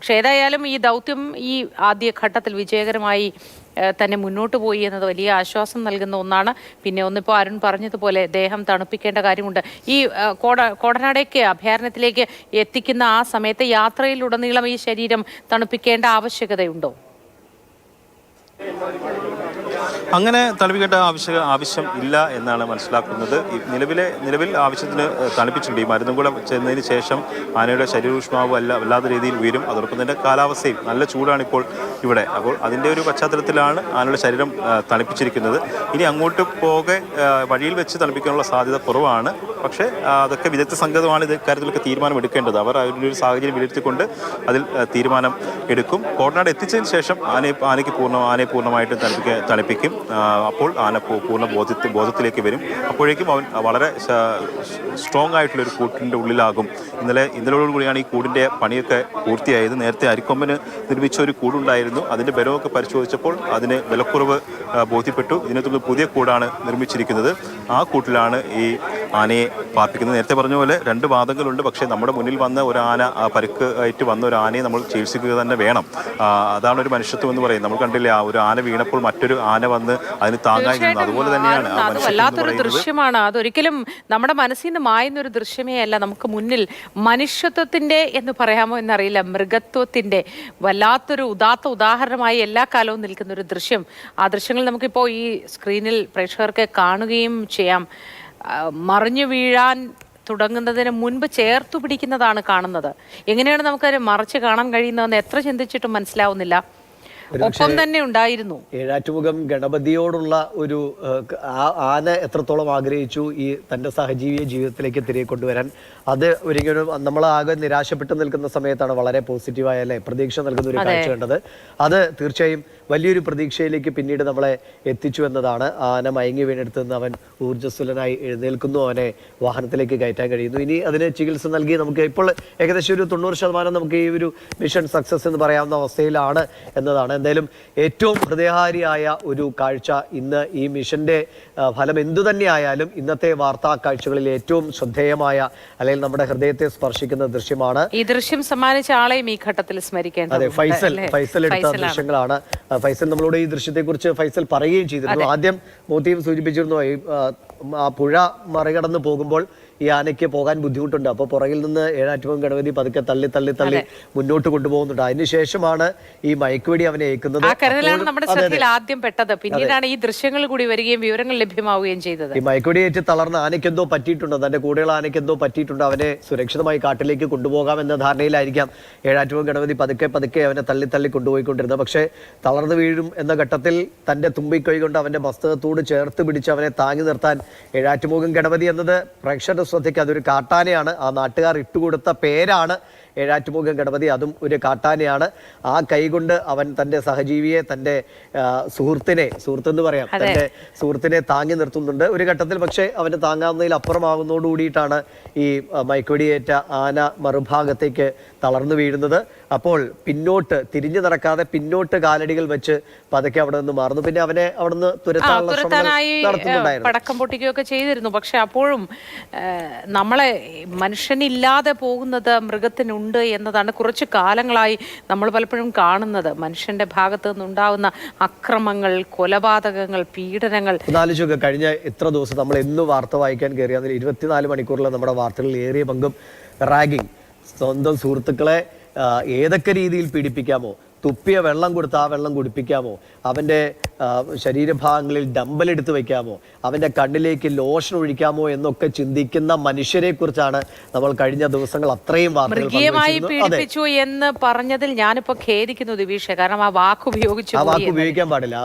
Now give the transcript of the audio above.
പക്ഷെ ഏതായാലും ഈ ദൗത്യം ഈ ആദ്യ ഘട്ടത്തിൽ വിജയകരമായി തന്നെ മുന്നോട്ട് പോയി എന്നത് വലിയ ആശ്വാസം നൽകുന്ന ഒന്നാണ്. പിന്നെ ഒന്നിപ്പോൾ അരുൺ പറഞ്ഞതുപോലെ ദേഹം തണുപ്പിക്കേണ്ട കാര്യമുണ്ട്. ഈ കോട കോടനാടേക്ക് അഭയാരണ്യത്തിലേക്ക് എത്തിക്കുന്ന ആ സമയത്ത് യാത്രയിലുടനീളം ഈ ശരീരം തണുപ്പിക്കേണ്ട ആവശ്യകതയുണ്ടോ? അങ്ങനെ തണുപ്പിക്കേണ്ട ആവശ്യ ആവശ്യം ഇല്ല എന്നാണ് മനസ്സിലാക്കുന്നത്. നിലവിലെ നിലവിൽ ആവശ്യത്തിന് തണുപ്പിച്ചിട്ടുണ്ട്. ഈ മരുന്നും കൂടെ ചെന്നതിന് ശേഷം ആനയുടെ ശരീരൂഷ്മാവ് അല്ല വല്ലാത്ത രീതിയിൽ ഉയരും. അതോടൊപ്പം തന്നെ കാലാവസ്ഥയും നല്ല ചൂടാണ് ഇപ്പോൾ ഇവിടെ. അപ്പോൾ അതിന്റെ ഒരു പശ്ചാത്തലത്തിലാണ് ആനയുടെ ശരീരം തണുപ്പിച്ചിരിക്കുന്നത്. ഇനി അങ്ങോട്ട് പോകെ വഴിയിൽ വെച്ച് തണുപ്പിക്കാനുള്ള സാധ്യത കുറവാണ്. പക്ഷേ അതൊക്കെ വിദഗ്ധ സംഘമാണ് ഇത് കാര്യത്തിലൊക്കെ തീരുമാനം എടുക്കേണ്ടത്. അവർ അവരുടെ ഒരു സാഹചര്യം വിലയിരുത്തിക്കൊണ്ട് അതിൽ തീരുമാനം എടുക്കും. കോട്ടനാട് എത്തിച്ചതിന് ശേഷം ആനയെ ആനയ്ക്ക് പൂർണ ആനയെ പൂർണമായിട്ടും തണുപ്പിക്ക തണുപ്പിക്കും. അപ്പോൾ ആന പൂർണ ബോധത്തിൽ ബോധത്തിലേക്ക് വരും. അപ്പോഴേക്കും അവൻ വളരെ സ്ട്രോങ് ആയിട്ടുള്ള ഒരു കൂട്ടിന്റെ ഉള്ളിലാകും. ഇന്നലെ ഇന്നലോട് കൂടിയാണ് ഈ കൂടിന്റെ പണിയൊക്കെ പൂർത്തിയായത്. നേരത്തെ അരിക്കൊമ്പന് നിർമ്മിച്ച ഒരു കൂടുണ്ടായിരുന്നു. അതിന്റെ ബലമൊക്കെ പരിശോധിച്ചപ്പോൾ അതിന് വിലക്കുറവ് ബോധ്യപ്പെട്ടു. ഇതിനെ തുടർന്ന് പുതിയ കൂടാണ് നിർമ്മിച്ചിരിക്കുന്നത്. ആ കൂട്ടിലാണ് ഈ ആനയെ പാർപ്പിക്കുന്നത്. നേരത്തെ പറഞ്ഞ പോലെ രണ്ട് വാദങ്ങളുണ്ട്. പക്ഷേ നമ്മുടെ മുന്നിൽ വന്ന ഒരു ആന പരുക്ക് ആയിട്ട് വന്ന ഒരു ആനയെ നമ്മൾ ചികിത്സിക്കുക തന്നെ വേണം. അതാണ് ഒരു മനുഷ്യത്വം എന്ന് പറയുന്നത്. നമ്മൾ കണ്ടില്ലേ ആ ഒരു ആന വീണപ്പോൾ മറ്റൊരു ആന വന്ന് അതിന് താങ്ങായി അതുപോലെ തന്നെയാണ് വല്ലാത്തൊരു ദൃശ്യമാണ്. അതൊരിക്കലും നമ്മുടെ മനസ്സിൽ നിന്ന് മായുന്ന ഒരു ദൃശ്യമേ അല്ല. നമുക്ക് മുന്നിൽ മനുഷ്യത്വത്തിന്റെ എന്ന് പറയാമോ എന്നറിയില്ല. മൃഗത്വത്തിന്റെ വല്ലാത്തൊരു ഉദാത്ത ഉദാഹരണമായി എല്ലാ കാലവും നിൽക്കുന്ന ഒരു ദൃശ്യം. ആ ദൃശ്യങ്ങൾ നമുക്കിപ്പോൾ ഈ സ്ക്രീനിൽ പ്രേക്ഷകർക്ക് കാണുകയും ചെയ്യാം. മറിഞ്ഞു വീഴാൻ തുടങ്ങുന്നതിന് മുൻപ് ചേർത്തു പിടിക്കുന്നതാണ് കാണുന്നത്. എങ്ങനെയാണ് നമുക്കത് മറിച്ച് കാണാൻ കഴിയുന്നതെന്ന് എത്ര ചിന്തിച്ചിട്ടും മനസ്സിലാവുന്നില്ല. ഒപ്പം തന്നെ ഉണ്ടായിരുന്നു. ഏഴാറ്റുമുഖം ഗണപതിയോടുള്ള ഒരു ആന എത്രത്തോളം ആഗ്രഹിച്ചു ഈ തന്റെ സഹജീവിയ ജീവിതത്തിലേക്ക് തിരികെ കൊണ്ടുവരാൻ. അത് ഒരിക്കലും നമ്മൾ ആകെ നിരാശപ്പെട്ട് നിൽക്കുന്ന സമയത്താണ് വളരെ പോസിറ്റീവായ അല്ലെ പ്രതീക്ഷ നൽകുന്ന ഒരു കാഴ്ച കണ്ടത്. അത് തീർച്ചയായും വലിയൊരു പ്രതീക്ഷയിലേക്ക് പിന്നീട് നമ്മളെ എത്തിച്ചു എന്നതാണ്. ആന മയങ്ങി വീണെടുത്ത് നിന്ന് അവൻ ഊർജസ്വലനായി എഴുന്നേൽക്കുന്നു. അവനെ വാഹനത്തിലേക്ക് കയറ്റാൻ കഴിയുന്നു. ഇനി അതിന് ചികിത്സ നൽകി നമുക്ക് ഇപ്പോൾ ഏകദേശം ഒരു തൊണ്ണൂറ് ശതമാനം നമുക്ക് ഈ ഒരു മിഷൻ സക്സസ് എന്ന് പറയാവുന്ന അവസ്ഥയിലാണ് എന്നതാണ്. എന്തായാലും ഏറ്റവും ഹൃദയഹാരിയായ ഒരു കാഴ്ച ഇന്ന് ഈ മിഷന്റെ ആ, ഫലം എന്തു തന്നെയായാലും ഇന്നത്തെ വാർത്താ കാഴ്ചകളിൽ ഏറ്റവും ശ്രദ്ധേയമായ അല്ലെങ്കിൽ നമ്മുടെ ഹൃദയത്തെ സ്പർശിക്കുന്ന ദൃശ്യമാണ്. ഈ ദൃശ്യം സമ്മാനിച്ച ആളെയും ഈ ഘട്ടത്തിൽ അതെ ഫൈസൽ ഫൈസൽ എടുത്ത ദൃശ്യങ്ങളാണ്. ഫൈസൽ നമ്മളോട് ഈ ദൃശ്യത്തെ കുറിച്ച് ഫൈസൽ പറയുകയും ചെയ്തിരുന്നു. ആദ്യം മോത്തീവ് സൂചിപ്പിച്ചിരുന്നു ആ പുഴ മറികടന്ന് പോകുമ്പോൾ ഈ ആനയ്ക്ക് പോകാൻ ബുദ്ധിമുട്ടുണ്ട്. അപ്പോൾ പുറകിൽ നിന്ന് ഏഴാറ്റുപം ഗണപതി പതുക്കെ തള്ളി തള്ളി തള്ളി മുന്നോട്ട് കൊണ്ടുപോകുന്നുണ്ട്. അതിനുശേഷമാണ് ഈ മയക്കുവെടി അവനെ ഏൽക്കുന്നത്. കരുതലാണ് നമ്മുടെ. ശ്രദ്ധയിൽ ആദ്യം പെട്ടത്. പിന്നീടാണ് ഈ ദൃശ്യങ്ങൾ കൂടി വരികയും വിവരങ്ങൾ ലഭ്യമാവുകയും ചെയ്തത്. ഈ മയക്കുവെടിയേറ്റ് തളർന്ന ആനയ്ക്കെന്തോ പറ്റിയിട്ടുണ്ട്. തന്റെ കൂടെയുള്ള ആനയ്ക്കെന്തോ പറ്റിയിട്ടുണ്ട്. അവനെ സുരക്ഷിതമായി കാട്ടിലേക്ക് കൊണ്ടുപോകാം എന്ന ധാരണയിലായിരിക്കാം ഏഴാറ്റുപം ഗണപതി പതുക്കെ പതുക്കെ അവനെ തള്ളി തള്ളി കൊണ്ടുപോയിക്കൊണ്ടിരുന്നത്. പക്ഷേ തളർന്നു വീഴും എന്ന ഘട്ടത്തിൽ തന്റെ തുമ്പിക്കൈ കൊണ്ട് അവന്റെ മസ്തകത്തോട് ചേർത്ത് പിടിച്ച് അവനെ താങ്ങി നിർത്താൻ ഏഴാറ്റുമുഖം ഗണപതി എന്നത് പ്രേക്ഷകരുടെ ശ്രദ്ധയ്ക്ക് അതൊരു കാട്ടാനയാണ് ആ നാട്ടുകാർ ഇട്ടുകൊടുത്ത പേരാണ് ഏഴാറ്റുമുഖം ഗണപതി അതും ഒരു കാട്ടാനയാണ്. ആ കൈകൊണ്ട് അവൻ തന്റെ സഹജീവിയെ തന്റെ സുഹൃത്തിനെ എന്ന് പറയാം തന്റെ സുഹൃത്തിനെ താങ്ങി നിർത്തുന്നുണ്ട്. ഒരു ഘട്ടത്തിൽ പക്ഷേ അവന് താങ്ങാവുന്നതിൽ അപ്പുറമാകുന്നതോടുകൂടിയിട്ടാണ് ഈ മയക്കുവെടിയേറ്റ ആന മറുഭാഗത്തേക്ക് തളർന്നു വീഴുന്നത്. അപ്പോൾ പിന്നോട്ട് തിരിഞ്ഞു നടക്കാതെ പിന്നോട്ട് കാലടികൾ വെച്ച് പതുക്കെ അവിടെ നിന്ന് മാറുന്നു. പിന്നെ അവനെ അവിടെ നിന്ന് തുരത്താനുള്ള പടക്കം പൊട്ടിക്കുകയൊക്കെ ചെയ്തിരുന്നു. പക്ഷെ അപ്പോഴും നമ്മളെ മനുഷ്യനില്ലാതെ പോകുന്നത് മൃഗത്തിനുണ്ട് എന്നതാണ് കുറച്ച് കാലങ്ങളായി നമ്മൾ പലപ്പോഴും കാണുന്നത്. മനുഷ്യന്റെ ഭാഗത്ത് നിന്നുണ്ടാവുന്ന അക്രമങ്ങൾ കൊലപാതകങ്ങൾ പീഡനങ്ങൾ. കഴിഞ്ഞ എത്ര ദിവസം നമ്മൾ എന്ന് വാർത്ത വായിക്കാൻ കയറിയാൽ ഇരുപത്തിനാല് മണിക്കൂറിലെ നമ്മുടെ വാർത്തകളിൽ ഏറിയ പങ്കും റാഗിങ്. സ്വന്തം സുഹൃത്തുക്കളെ ഏതൊക്കെ രീതിയിൽ പീഡിപ്പിക്കാമോ തുപ്പിയ വെള്ളം കൊടുത്ത് ആ വെള്ളം കുടിപ്പിക്കാമോ? അവന്റെ ശരീരഭാഗങ്ങളിൽ ഡമ്പൽ എടുത്ത് വെക്കാമോ അവന്റെ കണ്ണിലേക്ക് ലോഷൻ ഒഴിക്കാമോ എന്നൊക്കെ ചിന്തിക്കുന്ന മനുഷ്യരെ കുറിച്ചാണ് നമ്മൾ കഴിഞ്ഞ ദിവസങ്ങൾ അത്രയും വാർത്തകൾ മൃഗീയമായി പീഡിപ്പിച്ചു എന്ന് പറഞ്ഞതിൽ ഞാനിപ്പോ ഖേദിക്കുന്നു ദിവീഷ. കാരണം ആ വാക്ക് ഉപയോഗിച്ചു ആ വാക്ക് ഉപയോഗിക്കാൻ പാടില്ല.